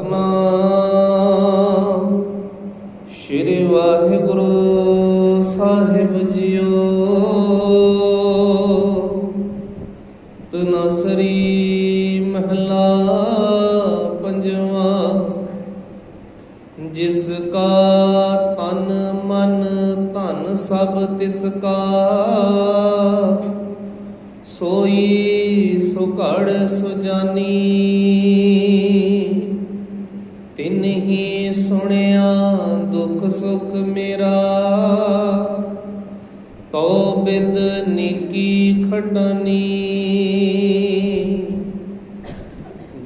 ਸਤਨਾਮ ਸ਼੍ਰੀ ਵਾਹਿਗੁਰੂ ਸਾਹਿਬ ਜੀਓ। ਤਨਸਰੀ ਮਹਲਾ ਪੰਜਵਾਂ। ਜਿਸ ਕਾ ਤਨ ਮਨ ਧਨ ਸਭ ਤਿਸ ਕਾ। ਸੋਈ ਸੁਘੜ ਸੁਜਾਨੀ। ਮੇਰਾ। ਤੋ ਬਿਦ ਨੀਕੀ ਖਟਾਨੀ।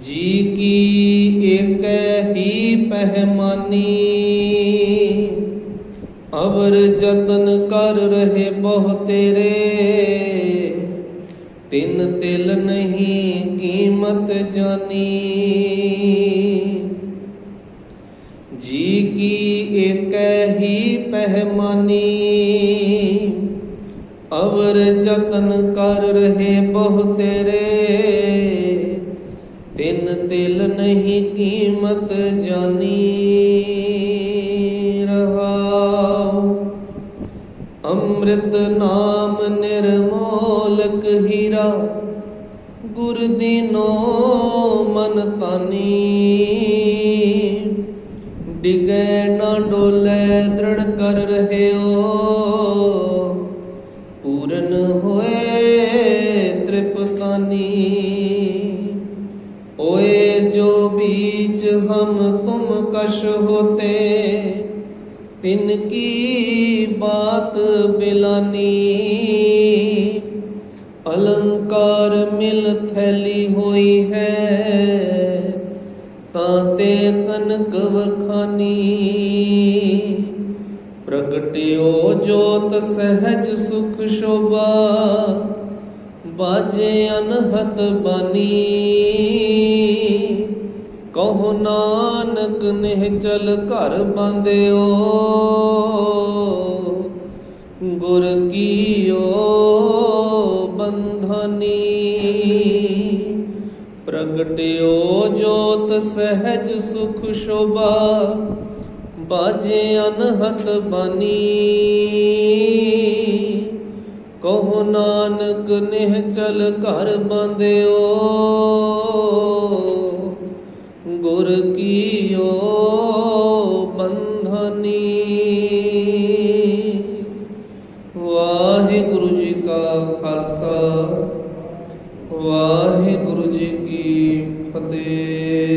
ਜੀ ਕੀ ਏਕੈ ਹੀ ਪਹਿਮਾਨੀ। ਅਵਰ ਜਤਨ ਕਰ ਰਹੇ ਬਹੁ ਤੇਰੇ। ਤਿੰਨ ਤਿਲ ਨਹੀਂ ਕੀਮਤ ਜਾਨੀ। ਕੀ ਏਕੈ ਹੀ ਪਹਿਮਾਨੀ ਅਵਰ ਜਤਨ ਕਰ ਰਹੇ ਬਹੁ ਤੇਰੇ। ਤਿੰਨ ਤਿਲ ਨਹੀਂ ਕੀਮਤ ਜਾਨੀ। ਰਹਾਉ। ਅੰਮ੍ਰਿਤ ਨਾਮ ਨਿਰਮੋਲਕ ਹੀਰਾ। ਗੁਰ ਦੀਨੋ ਮਨ ਤਾਨੀ। ਡਿਗੈ ਨਾ ਡੋਲੇ ਦ੍ਰਿੜ ਕਰ ਰਹਿਓ। ਪੂਰਨ ਹੋਏ ਤ੍ਰਿਪਤਾਨੀ, ਓਏ ਜੋ ਬੀਚ ਹਮ ਤੁਮ ਕਸ਼ ਹੋਤੇ, ਤਿਨ ਕੀ ਬਾਤ ਬਿਲਾਨੀ। ਅਲੰਕਾਰ ਮਿਲ ਥੈਲੀ ਹੋ ਤਾਂ ਤੇ ਕਨਕ ਵਖਾਨੀ। ਪ੍ਰਗਟਿਓ ਜੋਤ ਸਹਿਜ ਸੁਖ ਸ਼ੋਭਾ, ਬਾਜੇ ਅਨਹਤ ਬਾਨੀ। ਕਹੋ ਨਾਨਕ ਨਿਹ ਚਲ ਘਰ ਬੰਦਿਓ, ਗੁਰ ਕੀਓ ਬੰਧਨੀ। ਪ੍ਰਗਟਿਓ ਜੋਤ ਸਹਿਜ ਸੁਖ ਸ਼ੋਭਾ, ਬਾਜੇ ਅਨਹਤ ਬਾਨੀ। ਕਹੋ ਨਾਨਕ ਨਿਹਚਲ ਘਰ ਬੰਦਿਓ ਗੁਰ ਕੀਓ ਬੰਧਨੀ। ਵਾਹਿਗੁਰੂ ਜੀ ਕੀ ਫਤਿਹ।